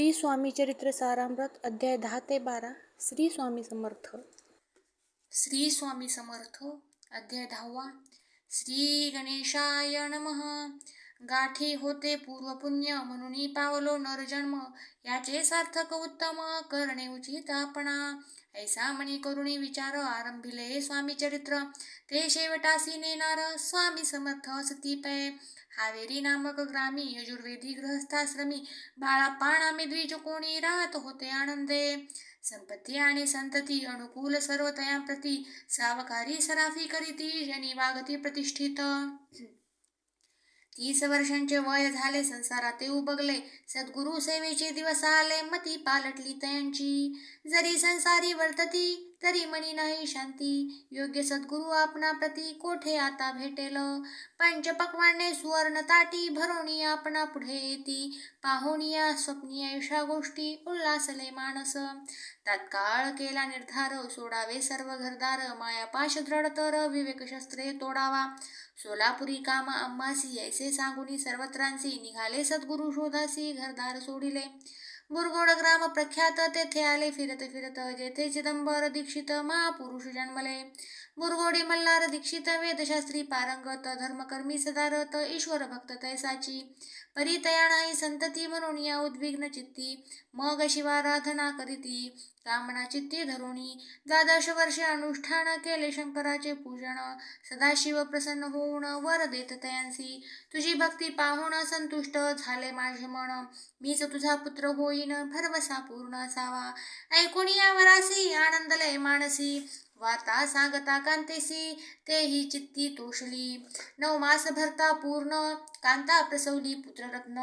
श्री स्वामी चरित्र सारामृत अध्याय दहा ते बारा. श्री स्वामी समर्थ. श्री स्वामी समर्थ अध्याय दहावा. श्री गणेशाय नम. गाठी होते पूर्वपुण्य म्हणून पावलो नरजन्म. याचे सार्थक उत्तम करणे उचित आपणा. ऐसा म्हणी करुणी विचार आरंभिले स्वामी चरित्र। ते शेवटासी नेणार स्वामी समर्थ सती पै। हावेरी नामक ग्रामी यजुर्वेदी गृहस्थाश्रमी। बाळाप्पा द्विज कोणी राहत होते आनंदे। संपत्ती आणि संतती अनुकूल सर्व तयांप्रती सावकारी सराफी करीती जनी वागती प्रतिष्ठित। तीस वर्षांचे वय झाले संसारात ते उबगले. सद्गुरु सेवेचे दिवस आले मती पालटली तयांची. जरी संसारी वर्तती तरी मनी नाही शांती. योग्य सद्गुरु आपणा प्रती कोठे आता भेटेल? पंचपक्वाने सुवर्ण ताटी भरोणी आपणा पुढे येती. पाहुणिया स्वप्नी आयुष्या गोष्टी उल्हासले मानस. तात्काळ केला निर्धार सोडावे सर्व घरदार. मायापाश दृढतर विवेकशस्त्रे तोडावा. सोलापुरी कामा अम्मासी ऐसे सांगुनी सर्वत्रांसी. निघाले सद्गुरु शोधासी घरदार सोडिले. बुरगोड ग्राम प्रख्यात तेथे आले फिरत फिरत जेथे चिदंबर दीक्षित महापुरुष जन्मले. बुरगोडी मल्हार दीक्षित वेदशास्त्री पारंगत धर्मकर्मी सदारत ईश्वर भक्त तैसाची परितया नाही संतती म्हणून या उद्विग्न चित्ती. मग शिवाराधना करीती. कामना चित्ती धरुणी. द्वादश वर्षे अनुष्ठान केले शंकराचे पूजन. सदाशिव प्रसन्न होऊन वर देत तयांसी. तुझी भक्ती पाहून संतुष्ट झाले माझे मन. मीच तुझा पुत्र होईन भरवसा पूर्ण असावा. ऐकून या वरासी आनंदलय मानसी. वार्ता सांगता कांतेसी तेही चित्ती तोषली. नऊ मास भरता पूर्ण कांता प्रसवली पुत्ररत्न.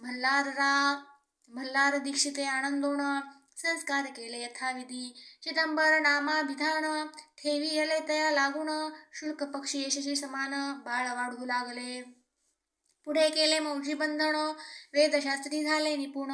मल्हार रा मल्हार दीक्षिते आनंदोण. संस्कार केले यथाविधी. चिदंबर नामाभिधान ठेवी आले तया लागून. शुल्क पक्षी यशशी समान. बाळ वाढू लागले. पुढे केले मौजी बंधन. वेदशास्त्री झाले निपुण.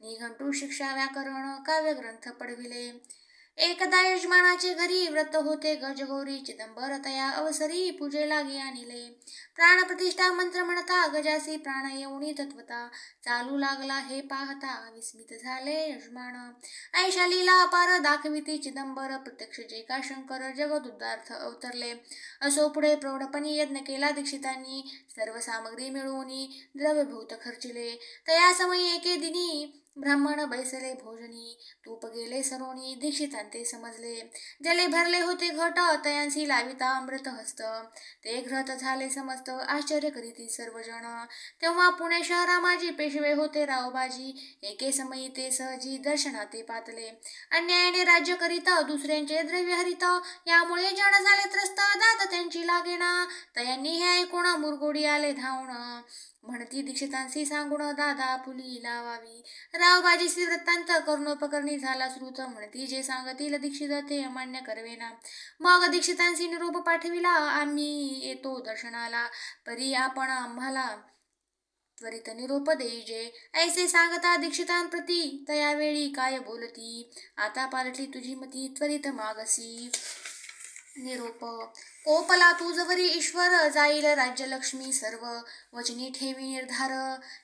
निघंटू शिक्षा व्याकरण. काव्यग्रंथ पडविले एकदा यजमानाचे घरी व्रत होते. गजगौरी चिदंबर तया अवसरी पूजे लागे आणले. प्राणप्रतिष्ठा मंत्र म्हणता गजासी प्राण येऊनी तत्वता. चालू लागला हे पाहता विस्मित झाले यजमान. ऐशालीला अपार दाखविती चिदंबर. प्रत्यक्ष जे का शंकर जगदुद्धार्थ अवतरले. असो पुढे प्रौढपणी यज्ञ केला दीक्षितांनी. सर्व सामग्री मिळवून द्रव्यभूत खर्चिले. तया समयी एके दिनी ब्राह्मण बैसले भोजनी तूप गेले सरोनी दीक्षितांते समजले. जले भरले होते घट तयांसी लाविता अमृत हस्त ते घृत झाले समस्त आश्चर्य करीती सर्वजण. तेव्हा पुणे शहरा माझी पेशवे होते रावबाजी. एके समयी ते सहजी दर्शनाते पातले. अन्यायाने राज्य करीत दुसऱ्यांचे द्रव्य हरित. यामुळे जण झाले त्रस्त दात त्यांची लागेना. तयांनी हे ऐकून मुरगोडी आले धावणं म्हणती दीक्षितांशी सांगून दादा फुली लावावी. रावबाजीसी वृत्तांत करुणोपकरणी झाला श्रुत म्हणती. जे सांगतील दीक्षित ते अमान्य करवेना मग दीक्षितांशी निरोप पाठविला. आम्ही येतो दर्शनाला. परी आपण आम्हाला त्वरित निरोप देईजे ऐसे सांगता दीक्षितांप्रती तयावेळी काय बोलती? आता पालटली तुझी मती त्वरित मागसी. निरोप कोपला तुझवरी ईश्वर जाईल राज्यलक्ष्मी सर्व. वचनी ठेवी निर्धार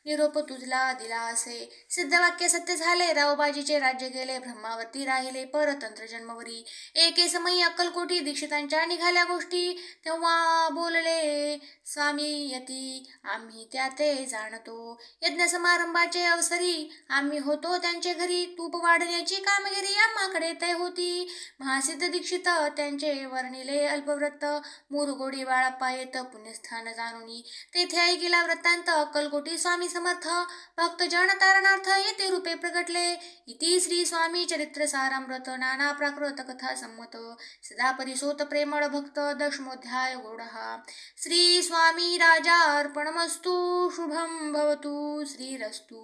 निरोप तुझला दिला असे. सिद्धवाक्य सत्य झाले रावबाजीचे राज्य गेले ब्रह्मावरती राहिले परतंत्र जन्मवरी. एके समयी अक्कलकोटी दीक्षितांच्या निघाल्या गोष्टी. तेव्हा बोलले स्वामी यती आम्ही त्या ते जाणतो. यज्ञ समारंभाचे अवसरी आम्ही होतो त्यांचे घरी. तूप वाढण्याची कामगिरी आम्हाकडे ते होती. महासिद्ध दीक्षित त्यांचे वर्णिले अल्पव्रत मुरगोडी बाळाप्पा येत पुण्यस्थान जाणून तेथे आई गेला वृत्तांत अक्कलकोटी स्वामी समर्थ भक्तजन तारणार्थ येते रूपे प्रगटले इति श्री स्वामी चरित्र सारामृत नाना प्राकृत कथा संमत. सदा परिशोत प्रेमळ भक्त दशमोध्याय गोडहा. श्री स्वामी राजा अर्पणमस्तु शुभम भवतु श्रीरस्तु.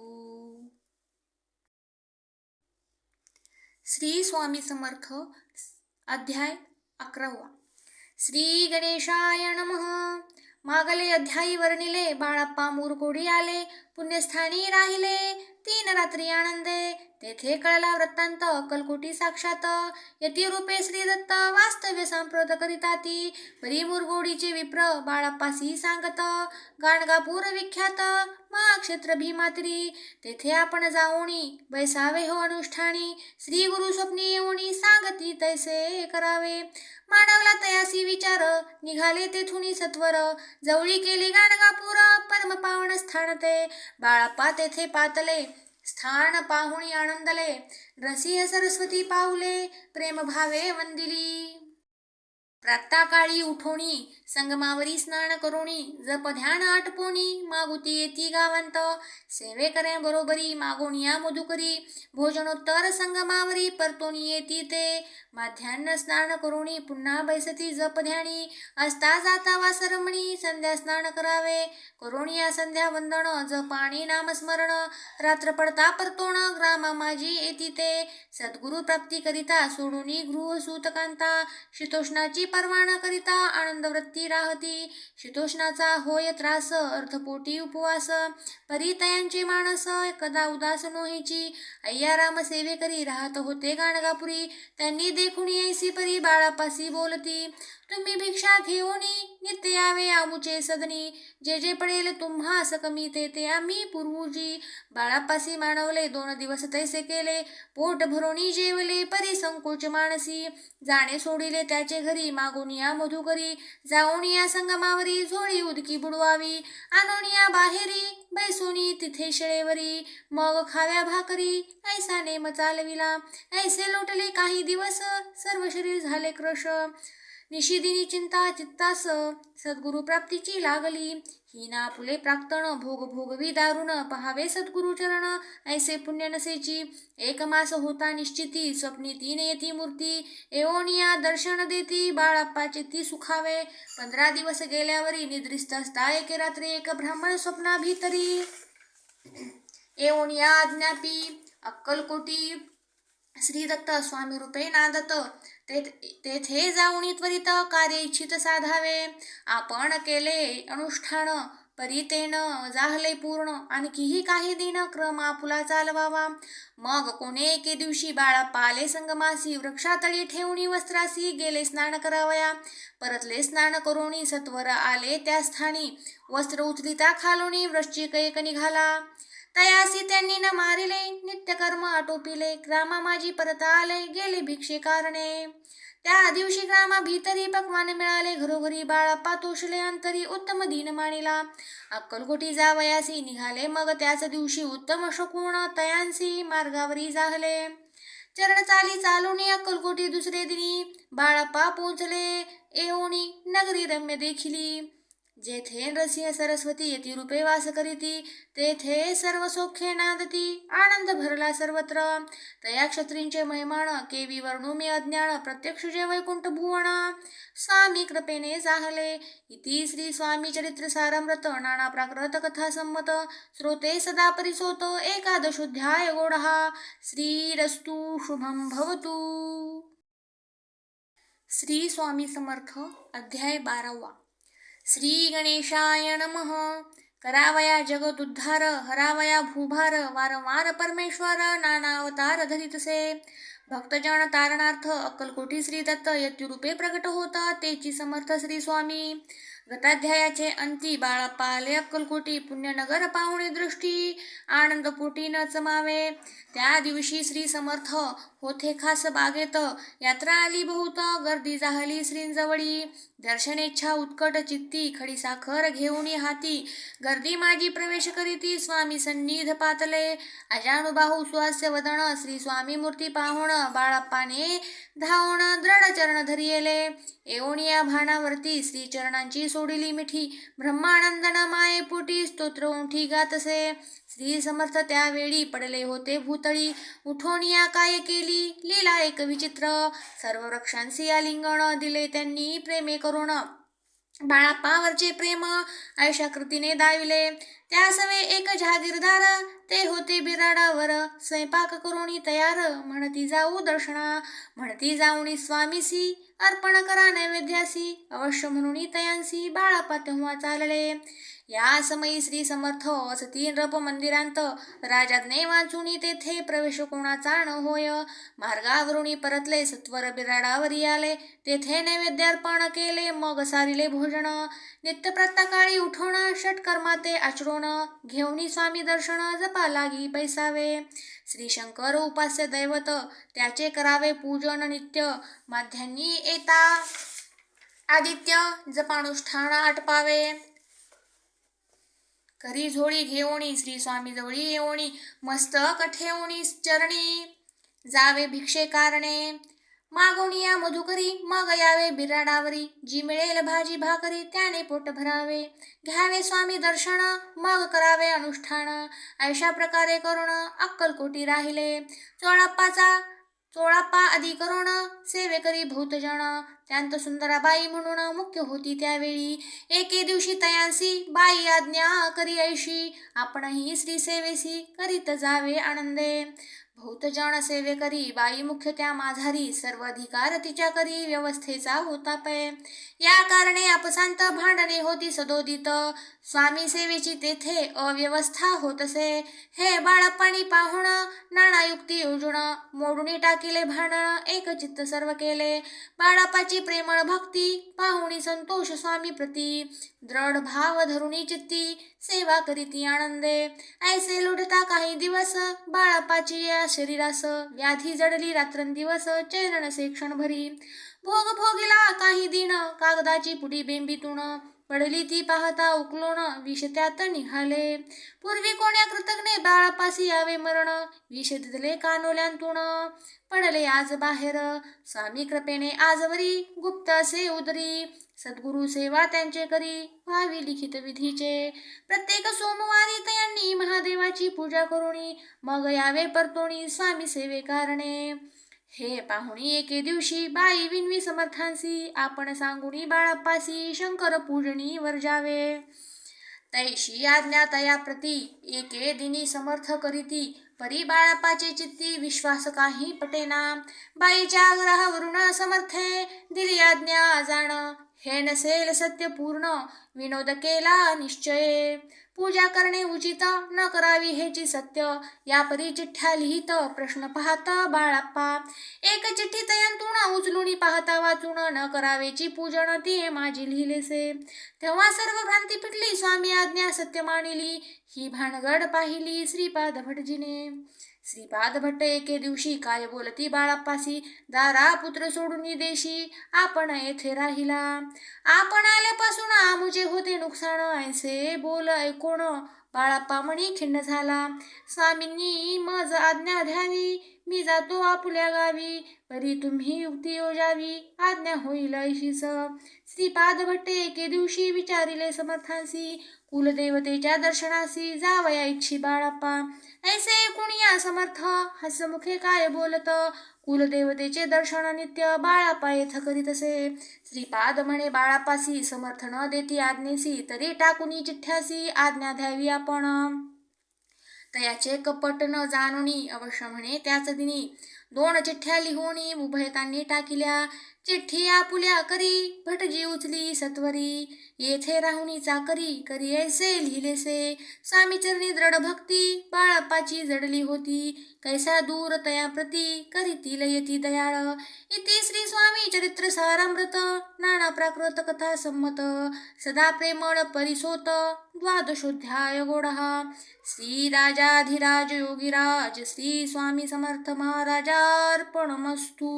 श्री स्वामी समर्थ अध्याय अकरावा. श्री गणेशाय नमः. मागले अध्यायी वर्णिले बाळाप्पा मूरकोडी आले पुण्यस्थानी राहिले. तीन रात्री आनंदे. तेथे कळला वृत्तांत अक्कलकोटी साक्षात. यती रूपे श्री दत्त वास्तव्य करिता ती परी मुरगोडीचे विप्र बाळाप्पासी सांगत. गाणगापूर विख्यात महाक्षेत्र भीमात्री. तेथे आपण जाऊनी बैसावे हो अनुष्ठानी. श्री गुरु स्वप्नी येऊनी सांगती तैसे करावे. मानवला तयासी विचार निघाले तेथुनी सत्वर. जवळी केली गाणगापूर परम स्थान ते. बाळपा तेथे पातले. स्थान पाहुणी आनंदले. रसिय सरस्वती पाऊले प्रेमभावे वंदिली. प्रातकाळी उठोणी संगमावरी स्नान करोणी जप ध्यान आटपोणी मागुती येती गावंत. सेवे करें बरोबरी मागोनिया मधुकरी भोजनोत्तर संगमावरी परतोणी येती ते. माध्यान्न स्नान करोणी पुन्हा बैसती जप ध्यानी. असता जाता वासरमणी संध्या स्नान करावे. करोणिया संध्या वंदन जपाणी नामस्मरण. रात्र पडता परतोण ग्रामा माझी येती ते. सद्गुरु प्राप्ती करिता सोडूनी गृह सूतकांता. शीतोष्णाची परवाना करिता राहती. शीतोष्णाचा होय त्रास अर्थपोटी उपवास परितयांचे माणस कदा उदास नोहेची अय्या राम सेवे करी राहत होते गाणगापुरी. त्यांनी देखून ऐसी परी बाळापासी बोलती. तुम्ही भिक्षा घेऊनी नित्य यावे आमुचे सदनी. जे जे पडेल तुम्हास कमी ते ते आम्ही पूर्वजी बाळापासी मानवले दोन दिवस तैसे केले. पोट भरोनी जेवले परी संकोच मानसी. जाणे सोडिले त्याचे घरी मागून या मधुकरी जाऊन या संगमावरी झोळी उदकी बुडवावी. आणून या बाहेरी बैसोनी तिथे शेळेवरी. मग खाव्या भाकरी ऐसा नेम चालविला. ऐसे लोटले काही दिवस सर्व शरीर झाले क्रश. निशिदिनी चिंता चित्तास सद्गुरु प्राप्तीची लागली. हीना फुले प्राक्तन भोग भोगवी दारुण पहावे सद्गुरु चरण ऐसे पुण्य नसेची एक मास होता निश्चिती स्वप्नी तीन येती मूर्ती. एवोनिया दर्शन देती बाळाप्पाचे ती सुखावे. पंधरा दिवस गेल्यावरी निद्रिस्त असता एके रात्री एक ब्राह्मण स्वप्ना भीतरी एवोनिया आज्ञापी अक्कलकोटी. श्रीदत्त स्वामी रूपे नादत ते- तेथे जाऊन त्वरित कार्य इच्छित साधावे. आपण केले अनुष्ठान परितेन जाहले पूर्ण. आणखीही काही दिन क्रम आपुला चालवावा. मग कोणे एके दिवशी बाळा पाले संगमासी वृक्षातळी ठेवणी वस्त्रासी गेले स्नान करावया. परतले स्नान करोनी सत्वर आले त्या स्थानी. वस्त्र उचलिता खालोनी वृश्चिक एक निघाला. तयासी त्यांनी न मारिले नित्यकर्म आटोपिले ग्रामा माझी परत आले गेले भिक्षे कारणे. त्या दिवशी ग्रामा भीतरी पक्वान मिळाले घरोघरी बाळा तोषले अंतरी उत्तम दिन मानिला अक्कलकोटी जावयासी निघाले मग त्याच दिवशी उत्तम शकुण तयांसी मार्गावरी जाहले. चरण चाली चालूनी अक्कलकोटी दुसरे दिनी बाळाप्पा पोचले एवणी नगरी रम्य देखिली. जेथे रसिय सरस्वती येती रूपे वास करीती तेथे सर्व सौख्ये नांदती आनंद भरला सर्वत्र। तया क्षत्रींचे महिमान केवी वर्णुमी अज्ञान प्रत्यक्ष जे वैकुंठ भुवन। स्वामी कृपेने जाहले इति श्री स्वामी चरित्र सारमृत नाना प्राकृत कथा संमत। श्रोते सदा परिसोत एकादशोध्याय गोडहा। श्रीरस्तु शुभम भवतु। श्री स्वामी समर्थ अध्याय बारावा। श्री गणेशाय नम. करावया जगदुद्धार हरावया भूभार वारंवार परमेश्वर नाना अवतार धरितसे. भक्तजन तारणार्थ अक्कलकोटी श्री दत्त यतिरूपे प्रकट होता तेची समर्थ श्री स्वामी. गताध्यायाचे अंती बाळापाले अक्कलकोटी पुण्यनगर पाहुणे दृष्टी आनंदपोटी न चमावे त्या दिवशी श्री समर्थ होते खास बागेत यात्रा आली बहुत गर्दी जाहली श्रींजवळी. दर्शनेच्छा उत्कट चित्ती खडी साखर घेऊन हाती. गर्दी माझी प्रवेश करीती स्वामी सन्निध पातले. अजानुबाहू सुहास्य वदन श्री स्वामी मूर्ती पाहुण बाळाप्पाने धावण दृढ चरण धरियेले. येऊनिया भानावरती श्री चरणांची सोडिली मिठी. ब्रह्मानंदन माये पोटी स्तोत्र उठी गातसे. श्री समर्थ त्यावेळी पडले होते. भूतळी उठोनिया काय केली? लिला एक विचित्र. सर्व वृक्षांशी आलिंगण दिले त्यांनी प्रेमे करून. बाळापावरचे प्रेम आयशा कृतीने दाविले. त्या सवे एक जहागीरदार ते होते बिराडावर. स्वयंपाक करोनी तयार म्हणती जाऊ दर्शना. म्हणती जाऊनी स्वामीसी अर्पण करा नैवेद्यासी. अवश्य म्हणून तयांसी बाळापा तेव्हा चालले. या समयी श्री समर्थ असती नृप मंदिरांत. राजाज्ञे वाचुनी तेथे प्रवेश कोणाचा न होय. मार्गावरुणी परतले सत्वर बिराडावरी आले तेथे नैवेद्यार्पण केले मग सारिले भोजन. नित्य उठवणं षटकर्माते षटकर्मा घेवणी घेऊनी स्वामी दर्शन जपा लागी बैसावे श्री शंकर उपास्य दैवत त्याचे करावे पूजन नित्य. माध्यांनी येता आदित्य जपानुष्ठान आटपावे. करी झोळी घेऊणी श्री स्वामी जवळी येऊणी मस्तक ठेवणी चरणी. जावे भिक्षे कारणे मागोणी या मधुकरी मग यावे बिराडावरी. जी मिळेल भाजी भाकरी त्याने पोट भरावे. घ्यावे स्वामी दर्शन मग करावे अनुष्ठान. अशा प्रकारे करुण अक्कलकोटी राहिले. चोळाप्पाचा चोळाप्पा आदी सेवे सेवेकरी भूतजण त्यांत सुंदराबाई म्हणून मुख्य होती त्यावेळी. एके दिवशी तयांसी बाई आज्ञा करी ऐशी. आपणही श्री सेवेसी करीत जावे आनंदे. भौतजन सेवे करी बाई मुख्य त्या माझारी सर्व अधिकार तिच्या करी व्यवस्थेचा होता पै. या कारणे अपसांत भांडणे होती सदोदित. स्वामी सेवेची तेथे अव्यवस्था होतसे. हे बाळपणी पाहुण नाणायुक्ती योजण मोडून टाकिले भांडण एक चित्त सर्व केले. बाळापाची प्रेमळ भक्ती पाहुणी संतोष स्वामी प्रती. दृढ भाव धरुणी चित्ती सेवा करीती आनंदे. ऐसे लुटता काही दिवस बाळापाची या शरीरास व्याधी जडली रात्रंदिवस चैन नसे क्षणभरी. भोग भोगिला काही दिन कागदाची पुडी बेंबीतून पडली ती पाहता उकलोण विष त्यात निघाले. पूर्वी कोण्या कृतज्ञे बाळापासी यावे मरण विष दिले कानोल्यांतून. पडले आज बाहेर स्वामी कृपेने आजवरी गुप्त असे उदरी. सद्गुरु सेवा त्यांचे करी व्हावी लिखित विधीचे. प्रत्येक सोमवारी त्यांनी महादेवाची पूजा करुणी मग यावे परतोणी स्वामी सेवे कारणे हे पाहुणी एके दिवशी बाई विनवी समर्थांसी आपण सांगुणी बाळाप्पासी शंकर पूजनी वर्जावे तैशी आज्ञा तया प्रती एके दिनी समर्थ करीती परी बाळापाचे चित्ती विश्वास काही पटेना. बाईच्या आग्रहावरून समर्थे दिली आज्ञा जाण हे नसेल सत्य पूर्ण विनोद केला निश्चय. पूजा करणे उचित न करावी हेची सत्य. या परी चिठ्ठ्या लिहित प्रश्न पाहता बाळाप्पा. एक चिठ्ठी तयंतून उचलून पाहता वाचून न करावेची पूजन ती माझी लिहिलेसे. तेव्हा सर्व भ्रांती पिटली स्वामी आज्ञा सत्य मानिली. ही भानगड पाहिली श्रीपाद भटजीने. श्रीपाद भट्ट एके दिवशी काय बोलती बाळाप्पासी दारा पुत्र सोडून देशी आपण येथे राहिला. आपण आल्यापासून आमुजे होते नुकसान. ऐसे बोल ऐकोण बाळाप्पा म्हणी खिन्न झाला. स्वामींनी मज आज्ञा द्यावी. मी जातो आपुल्या गावी. परी तुम्ही युक्ती योजावी? आज्ञा होईल ऐशीस. श्रीपाद भट्टे एके दिवशी विचारिले समर्थांसी कुलदेवतेच्या दर्शनासी जावया इच्छी बाळाप्पा. ऐसे कुणिया समर्थ? हसमुखे काय बोलत? कुलदेवतेचे दर्शन नित्य बाळापा येथ करीत असे. श्रीपाद म्हणे बाळापासी समर्थ न देती आज्ञेसी तरी टाकुनी चिठ्ठ्यासी आज्ञा द्यावी आपण. तयाचे कपट न जाणुनी अवश्य म्हणे त्याच दिनी दोन चिठ्ठ्या लिहूनी उभयतांनी टाकिल्या. चिठ्ठी आपुल्या करी भटजी उचली सत्वरी. येथे राहुनी चाकरी करी ऐसे लिहिलेसे. स्वामीचरणी दृढ भक्ती बाळप्पाची जडली होती. कैसा दूर तया प्रती करीतील येती दयाळ. इति श्री स्वामी चरित्र सारामृत नाना प्राकृत कथा संमत. सदा प्रेमळ परिसोत. द्वादशोध्याय गोडः श्री राजाधिराज श्री स्वामी समर्थ महाराजार्पणमस्तू।